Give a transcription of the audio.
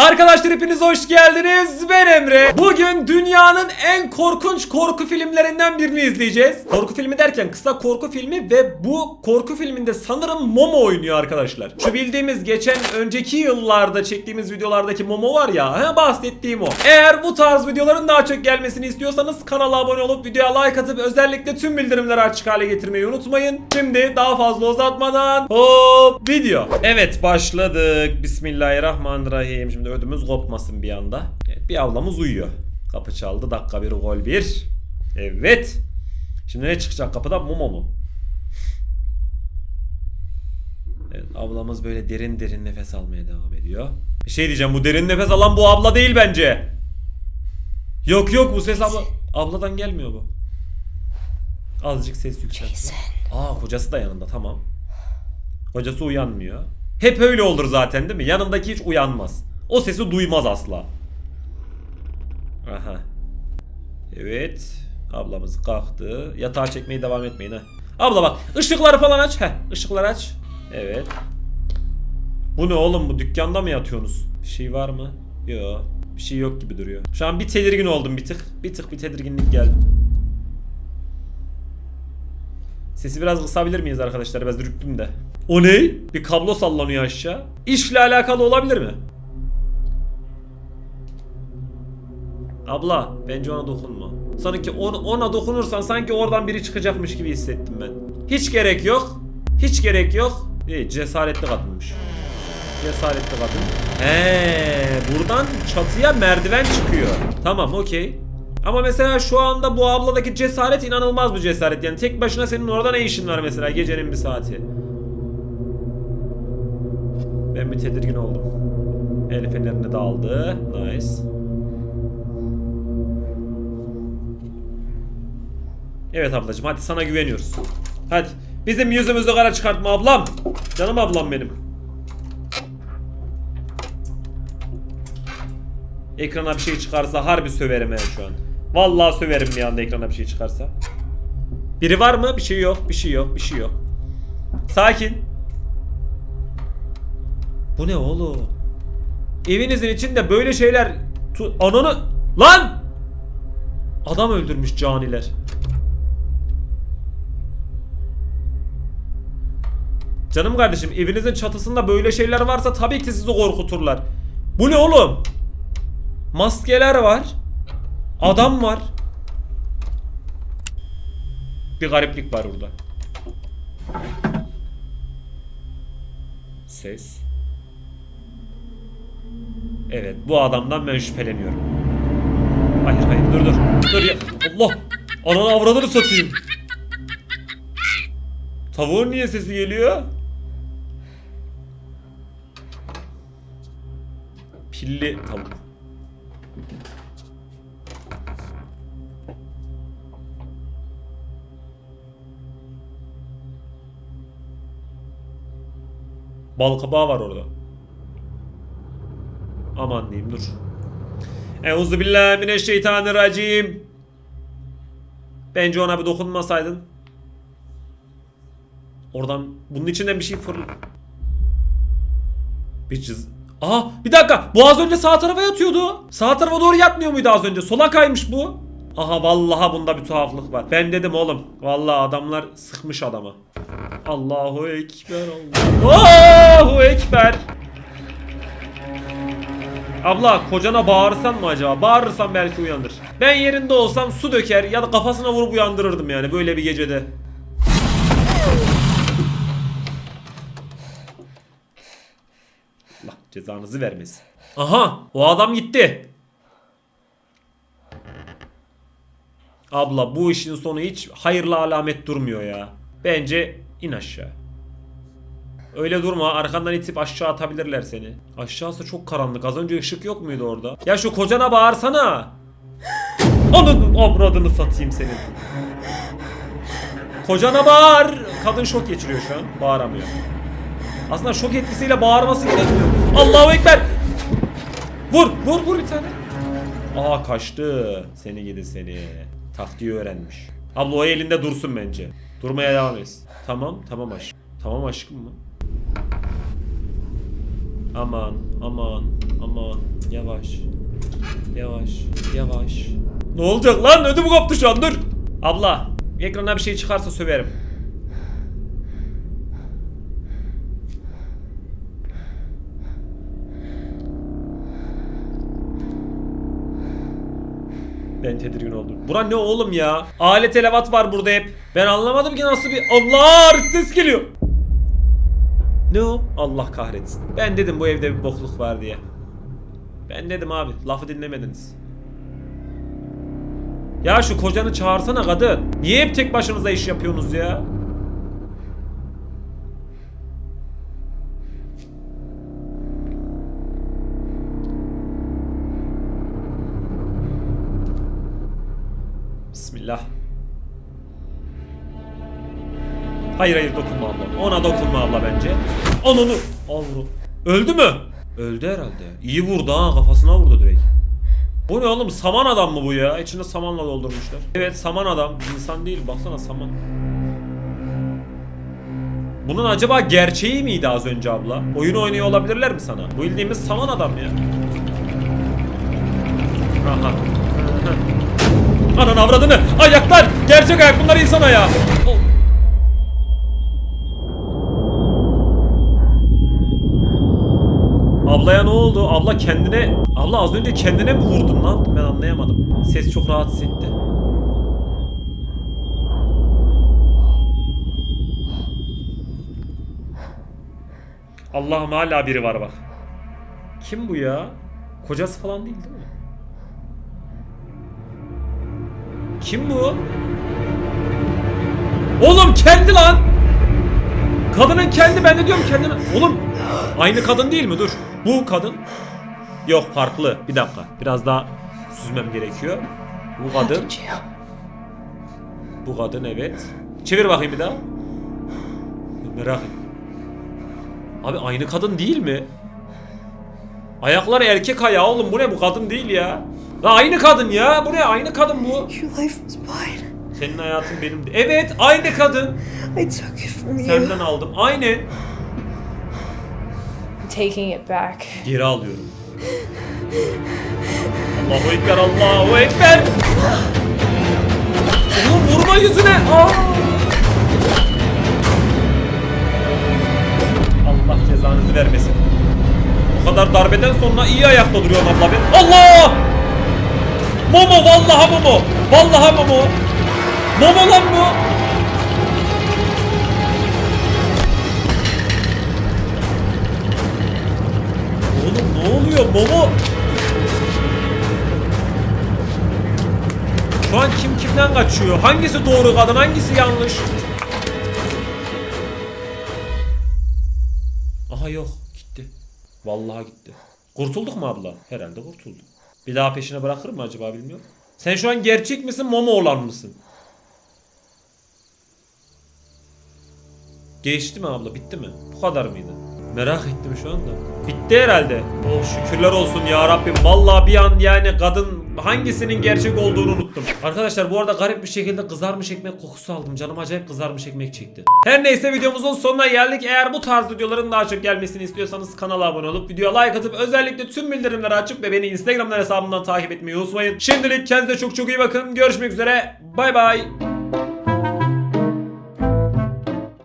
Arkadaşlar hepiniz hoş geldiniz. Ben Emre. Bugün dünyanın en korkunç korku filmlerinden birini izleyeceğiz. Korku filmi derken kısa korku filmi ve bu korku filminde sanırım Momo oynuyor arkadaşlar. Şu bildiğimiz geçen önceki yıllarda çektiğimiz videolardaki Momo var ya, he, bahsettiğim o. Eğer bu tarz videoların daha çok gelmesini istiyorsanız kanala abone olup videoya like atıp özellikle tüm bildirimleri açık hale getirmeyi unutmayın. Şimdi daha fazla uzatmadan hop video. Evet başladık. Bismillahirrahmanirrahim. Şimdi ödümüz kopmasın bir anda. Evet, bir ablamız uyuyor. Kapı çaldı. Dakika bir gol bir. Evet. Şimdi ne çıkacak kapıda? Momo mu? Evet ablamız böyle derin derin nefes almaya devam ediyor. Bir şey diyeceğim bu derin nefes alan bu abla değil bence. Yok yok bu ses abla abladan gelmiyor bu. Azıcık ses yükselt. Aa kocası da yanında tamam. Kocası uyanmıyor. Hep öyle olur zaten değil mi? Yanındaki hiç uyanmaz. O sesi duymaz asla. Aha. Evet. Ablamız kalktı. Yatağa çekmeye devam etmeyin ha. Abla bak ışıkları falan aç. Heh ışıkları aç. Evet. Bu ne oğlum bu dükkanda mı yatıyorsunuz? Bir şey var mı? Yok. Bir şey yok gibi duruyor. Şu an bir tedirgin oldum bir tık. Bir tık bir tedirginlik geldi. Sesi biraz kısabilir miyiz arkadaşlar? Biraz ürktüm de. O ne? Bir kablo sallanıyor aşağı. İşle alakalı olabilir mi? Abla bence ona dokunma. Sanki ona, ona dokunursan sanki oradan biri çıkacakmış gibi hissettim ben. Hiç gerek yok. Hiç gerek yok. İyi cesaretli kadınmış. Cesaretli kadın. He, buradan çatıya merdiven çıkıyor. Tamam okey. Ama mesela şu anda bu abladaki cesaret inanılmaz bir cesaret. Yani tek başına senin orada ne işin var mesela gecenin bir saati. Ben bir tedirgin oldum. El fenerini de aldı. Nice. Evet ablacığım hadi sana güveniyoruz. Hadi. Bizim yüzümüzü kara çıkartma ablam. Canım ablam benim. Ekrana bir şey çıkarsa harbi söverim ben şu an. Vallahi söverim bir anda ekrana bir şey çıkarsa. Biri var mı? Bir şey yok, bir şey yok, bir şey yok. Sakin. Bu ne oğlum? Evinizin içinde böyle şeyler... Tu Ananı... Lan! Adam öldürmüş caniler. Canım kardeşim evinizin çatısında böyle şeyler varsa tabii ki sizi korkuturlar. Bu ne oğlum? Maskeler var. Adam var. Bir gariplik var burada. Ses. Evet bu adamdan ben şüpheleniyorum. Hayır hayır dur dur. Dur ya. Allah. Ananı avradını satayım. Tavuğun niye sesi geliyor? Pilli tavuk. Bal kabağı var orada. Aman diyeyim dur. Euzu billahi mineşşeytanirracim. Bence ona bir dokunmasaydın. Oradan bunun içinden bir şey fırl... Bir çiz... Aha bir dakika bu az önce sağ tarafa yatıyordu. Sağ tarafa doğru yatmıyor muydu az önce? Sola kaymış bu. Aha vallahi bunda bir tuhaflık var. Ben dedim oğlum. Vallahi adamlar sıkmış adama. Allahu ekber Allah. Allahu ekber. Abla kocana bağırsan mı acaba? Bağırırsan belki uyanır. Ben yerinde olsam su döker ya da kafasına vurup uyandırırdım yani böyle bir gecede. Cezanızı vermesin. Aha o adam gitti. Abla bu işin sonu hiç hayırlı alamet durmuyor ya. Bence in aşağı. Öyle durma arkandan itip aşağı atabilirler seni. Aşağısı çok karanlık az önce ışık yok muydu orada? Ya şu kocana bağırsana. Ananın avradını satayım senin. Kocana bağır. Kadın şok geçiriyor şu an. Bağıramıyor. Aslında şok etkisiyle bağırması gerekmiyor. Allahu Ekber. Vur vur vur bir tane. Aa kaçtı. Seni gidi seni. Taktiği öğrenmiş. Abla o elinde dursun bence. Durmaya devam et. Tamam tamam aşkım. Tamam aşkım mı? Aman aman. Aman yavaş. Yavaş. Yavaş. Ne olacak lan? Ödümü koptu şu an dur. Abla ekrana bir şey çıkarsa söverim. Ben tedirgin oldum. Bura ne oğlum ya? Alet elevat var burada hep. Ben anlamadım ki nasıl bir... Allah ses geliyor. Ne o? Allah kahretsin. Ben dedim bu evde bir bokluk var diye. Ben dedim abi. Lafı dinlemediniz. Ya şu kocanı çağırsana kadın. Niye hep tek başınıza iş yapıyorsunuz ya? Bismillah. Hayır hayır dokunma abla. Ona dokunma abla bence. Ananı. Al vuru. Öldü mü? Öldü herhalde. İyi vurdu ha kafasına vurdu direkt. Bu ne oğlum saman adam mı bu ya? İçinde samanla doldurmuşlar. Evet saman adam. İnsan değil baksana saman. Bunun acaba gerçeği miydi az önce abla? Oyun oynuyor olabilirler mi sana? Bu bildiğimiz saman adam ya. Aha. Anan avradını! Ayaklar! Gerçek ayak bunlar insan ayağı! Oh. Ablaya ne oldu? Abla kendine... Abla az önce kendine mi vurdun lan? Ben anlayamadım. Ses çok rahatsız etti. Allah'ım hala biri var bak. Kim bu ya? Kocası falan değil değil mi? Kim bu? Oğlum kendi lan! Kadının kendi ben de diyorum kendine. Oğlum aynı kadın değil mi? Dur. Bu kadın. Yok farklı. Bir dakika. Biraz daha süzmem gerekiyor. Bu kadın. Bu kadın evet. Çevir bakayım bir daha. Merak ettim. Abi aynı kadın değil mi? Ayakları erkek ayağı oğlum bu ne bu kadın değil ya. La aynı kadın ya bu ne aynı kadın bu. Your life was mine. Senin hayatın benim. Evet aynı kadın. I took it from you. Senden aldım. Aynı. I'm taking it back. Geri alıyorum. Allahu Ekber, Allahu Ekber. Oğlum vurma yüzüne. Aa! Allah cezanızı vermesin. Bu kadar darbeden sonra iyi ayakta duruyorsun abla ben. Allah! Vallahi Momo. Vallahi Momo. Momo lan bu. Oğlum ne oluyor Momo? Şu an kim kimden kaçıyor? Hangisi doğru kadın, hangisi yanlış? Aha yok, gitti. Vallahi gitti. Kurtulduk mu abla? Herhalde kurtulduk. Bir daha peşine bırakır mı acaba bilmiyorum. Sen şu an gerçek misin, Momo olan mısın? Geçti mi abla? Bitti mi? Bu kadar mıydı? Merak ettim şu anda. Bitti herhalde. Oh şükürler olsun ya Rabbim. Vallahi bir an yani kadın hangisinin gerçek olduğunu unuttum. Arkadaşlar bu arada garip bir şekilde kızarmış ekmek kokusu aldım. Canım acayip kızarmış ekmek çekti. Her neyse videomuzun sonuna geldik. Eğer bu tarz videoların daha çok gelmesini istiyorsanız kanala abone olup videoya like atıp özellikle tüm bildirimleri açıp ve beni Instagram'dan hesabımdan takip etmeyi unutmayın. Şimdilik kendinize çok çok iyi bakın. Görüşmek üzere. Bay bay.